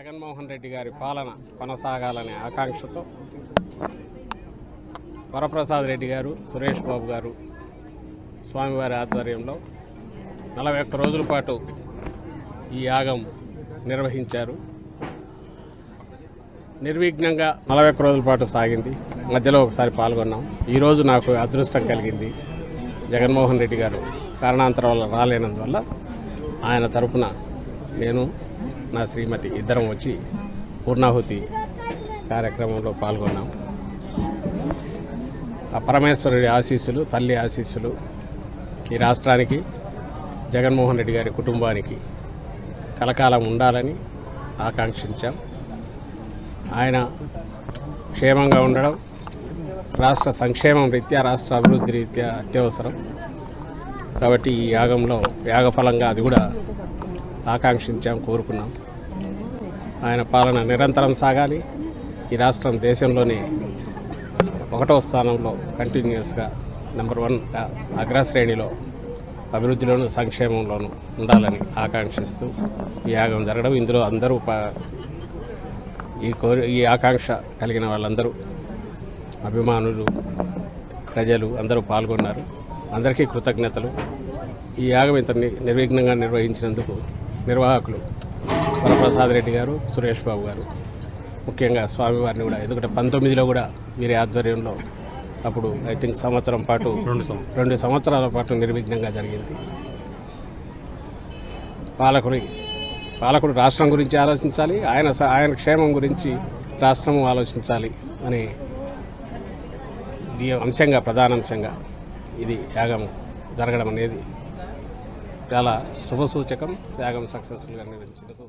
జగన్మోహన్ రెడ్డి గారి పాలన కొనసాగాలనే ఆకాంక్షతో వరప్రసాద్ రెడ్డి గారు సురేష్ బాబు గారు స్వామివారి ఆధ్వర్యంలో నలభై ఒక్క రోజుల పాటు ఈ యాగం నిర్వహించారు. నిర్విఘ్నంగా నలభై ఒక్క రోజుల పాటు సాగింది. మధ్యలో ఒకసారి పాల్గొన్నాం. ఈరోజు నాకు అదృష్టం కలిగింది జగన్మోహన్ రెడ్డి గారు కారణాంతరం వల్ల రాలేనందువల్ల ఆయన తరపున నేను నా శ్రీమతి. ఇద్దరం వచ్చి పూర్ణాహుతి కార్యక్రమంలో పాల్గొన్నాం. ఆ పరమేశ్వరుడి ఆశీస్సులు తల్లి ఆశీస్సులు ఈ రాష్ట్రానికి జగన్మోహన్ రెడ్డి గారి కుటుంబానికి కలకాలం ఉండాలని ఆకాంక్షించాం. ఆయన క్షేమంగా ఉండడం రాష్ట్ర సంక్షేమం రీత్యా రాష్ట్ర అభివృద్ధి రీత్యా అత్యవసరం. కాబట్టి ఈ యాగంలో యాగఫలంగా అది కూడా ఆకాంక్షించాం కోరుకున్నాం. ఆయన పాలన నిరంతరం సాగాలి. ఈ రాష్ట్రం దేశంలోనే ఒకటో స్థానంలో కంటిన్యూస్గా నెంబర్ వన్గా అగ్రశ్రేణిలో అభివృద్ధిలోను సంక్షేమంలోనూ ఉండాలని ఆకాంక్షిస్తూ ఈ యాగం జరగడం. ఇందులో అందరూ ఈ కోరి ఈ ఆకాంక్ష కలిగిన వాళ్ళందరూ అభిమానులు ప్రజలు అందరూ పాల్గొన్నారు. అందరికీ కృతజ్ఞతలు. ఈ యాగం ఇంత నిర్విఘ్నంగా నిర్వహించినందుకు నిర్వాహకులు వరప్రసాద్ రెడ్డి గారు సురేష్ బాబు గారు. ముఖ్యంగా స్వామివారిని కూడా ఎందుకంటే పంతొమ్మిదిలో కూడా వీరి ఆధ్వర్యంలో అప్పుడు ఐ థింక్ సంవత్సరం పాటు రెండు రెండు సంవత్సరాల పాటు నిర్విఘ్నంగా జరిగింది. పాలకుడి పాలకుడు రాష్ట్రం గురించి ఆలోచించాలి ఆయన ఆయన క్షేమం గురించి రాష్ట్రం ఆలోచించాలి అనే అంశంగా ప్రధాన అంశంగా ఇది యాగం జరగడం అనేది చాలా శుభసూచకం త్యాగం సక్సెస్ఫుల్గా నిర్వహించినందుకు